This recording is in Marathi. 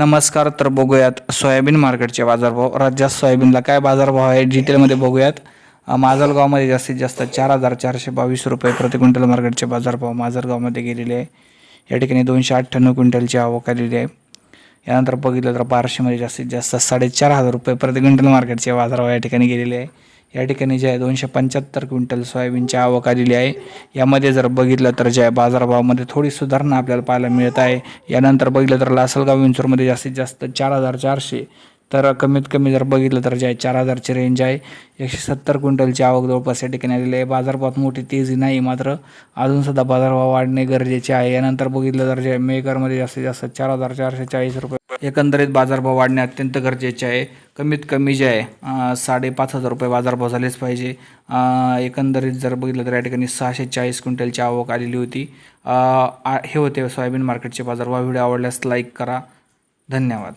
नमस्कार तर बघूयात सोयाबीन मार्केटचे बाजारभाव. राज्यात सोयाबीनला काय बाजारभाव आहे डिटेलमध्ये बघूयात. माजलगावमध्ये जास्तीत जास्त चार हजार चारशे बावीस रुपये प्रति क्विंटल मार्केटचे बाजारभाव माजलगावमध्ये गेलेले आहे. या ठिकाणी दोनशे अठ्ठ्याण्णव क्विंटलची आवक आलेली आहे. यानंतर बघितलं तर बारशेमध्ये जास्तीत जास्त साडेचार हजार रुपये प्रति क्विंटल मार्केटचे बाजारभाव या ठिकाणी गेलेले आहे. या ठिकाणी जे आहे दोनशे पंच्याहत्तर क्विंटल सोयाबीनची आवक आलेली आहे. यामध्ये जर बघितलं तर जे आहे बाजारभावामध्ये थोडी सुधारणा आपल्याला पाहायला मिळत आहे. यानंतर बघितलं तर लासलगाव विंचूरमध्ये जास्तीत जास्त चार हजार चारशे. तर कमीत कमी जर बघितलं तर जे आहे चार हजारची रेंज आहे. एकशे सत्तर क्विंटलची आवक जवळपास या ठिकाणी आलेली आहे. बाजारभावात मोठी तेजी नाही मात्र अजूनसुद्धा बाजारभाव वाढणे गरजेचे आहे. यानंतर बघितलं तर जे मेकरमध्ये जास्तीत जास्त चार हजार चारशे चाळीस रुपये एकंदरीत बाजारभाव वाढणे अत्यंत गरजेचे आहे. कमीत कमी जे आहे साडेपाच हजार रुपये बाजारभाव झालेच पाहिजे. एकंदरीत जर बघितलं तर या ठिकाणी सहाशे चाळीस क्विंटलची आवक आलेली होती. आ- हे होते सोयाबीन मार्केटचे बाजारभाव. व्हिडिओ आवडल्यास लाईक करा. धन्यवाद.